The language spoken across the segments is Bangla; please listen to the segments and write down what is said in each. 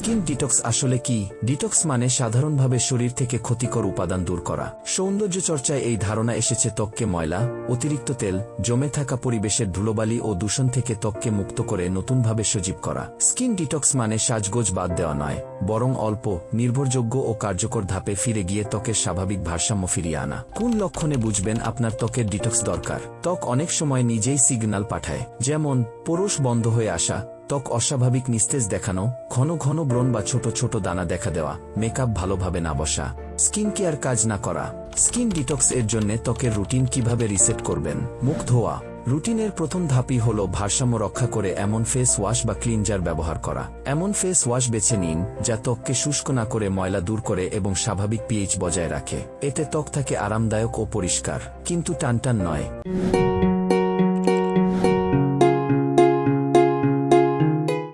স্কিন ডিটক্স আসলে কি? ডিটক্স মানে সাধারণভাবে শরীর থেকে ক্ষতিকর উপাদান দূর করা। সৌন্দর্য চর্চায় এই ধারণা এসেছে ত্বককে ময়লা, অতিরিক্ত তেল, জমে থাকা পরিবেশের ধুলোবালি ও দূষণ থেকে ত্বককে মুক্ত করে নতুনভাবে সজীব করা। স্কিন ডিটক্স মানে সাজগোজ বাদ দেওয়া নয়, বরং অল্প, নির্ভরযোগ্য ও কার্যকর ধাপে ফিরে গিয়ে ত্বকের স্বাভাবিক ভারসাম্য ফিরিয়ে আনা। কোন লক্ষণে বুঝবেন আপনার ত্বকের ডিটক্স দরকার? ত্বক অনেক সময় নিজেই সিগন্যাল পাঠায়, যেমন পোরশ বন্ধ হয়ে আসা ত্বক অস্বাভাবিক নিস্তেজ দেখানো, ঘন ঘন ব্রণ বা ছোট ছোট দানা দেখা দেওয়া মেকআপ ভালোভাবে না বসা স্কিন কেয়ার কাজ না করা। স্কিন ডিটক্স এর জন্য ত্বকের রুটিন কীভাবে রিসেট করবেন? মুখ ধোয়া। রুটিনের প্রথম ধাপই হল ভারসাম্য রক্ষা করে এমন ফেস ওয়াশ বা ক্লিনজার ব্যবহার করা। এমন ফেস ওয়াশ বেছে নিন, যা ত্বককে শুষ্ক না করে ময়লা দূর করে এবং স্বাভাবিক পিএইচ বজায় রাখে। এতে ত্বক থাকে আরামদায়ক ও পরিষ্কার। কিন্তু টানটান নয়।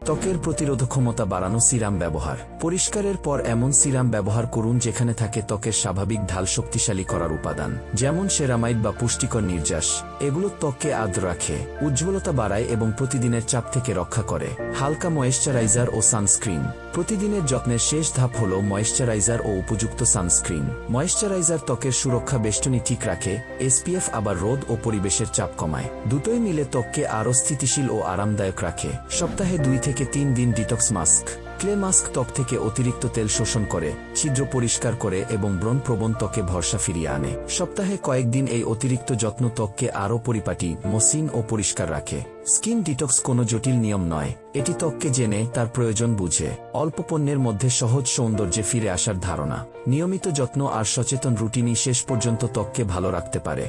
ত্বকের প্রতিরোধ ক্ষমতা বাড়ানো সিরাম ব্যবহার। পরিষ্কারের পর এমন সিরাম ব্যবহার করুন যেখানে থাকে ত্বকের স্বাভাবিক ঢাল শক্তিশালী করার উপাদান, যেমন সেরামাইড বা পুষ্টিকর নির্যাস। এগুলো ত্বককে আর্দ্র রাখে, উজ্জ্বলতা বাড়ায় এবং প্রতিদিনের চাপ থেকে রক্ষা করে। হালকা ময়েশ্চারাইজার ও সানস্ক্রিন প্রতিদিনের যত্নের শেষ ধাপ হল ময়েশ্চারাইজার ও উপযুক্ত সানস্ক্রিন ময়েশ্চারাইজার ত্বকের সুরক্ষা বেষ্টনী ঠিক রাখে এসপিএফ আবার রোদ ও পরিবেশের চাপ কমায়। দুটোই মিলে ত্বককে আরও স্থিতিশীল ও আরামদায়ক রাখে। সপ্তাহে দুই থেকে তিন দিন ডিটক্স মাস্ক ক্লে মাস্ক ত্বক থেকে অতিরিক্ত তেল শোষণ করে, ছিদ্র পরিষ্কার করে এবং ব্রণ প্রবণ ত্বকে ভরসা ফিরিয়ে আনে। সপ্তাহে কয়েকদিন এই অতিরিক্ত যত্ন ত্বককে আরও পরিপাটি, মসৃণ ও পরিষ্কার রাখে। স্কিন ডিটক্স কোনো জটিল নিয়ম নয়, এটি ত্বককে জেনে তার প্রয়োজন বুঝে। অল্প পণ্যের মধ্যে সহজ সৌন্দর্যে ফিরে আসার ধারণা। নিয়মিত যত্ন আর সচেতন রুটিনই শেষ পর্যন্ত ত্বককে ভালো রাখতে পারে।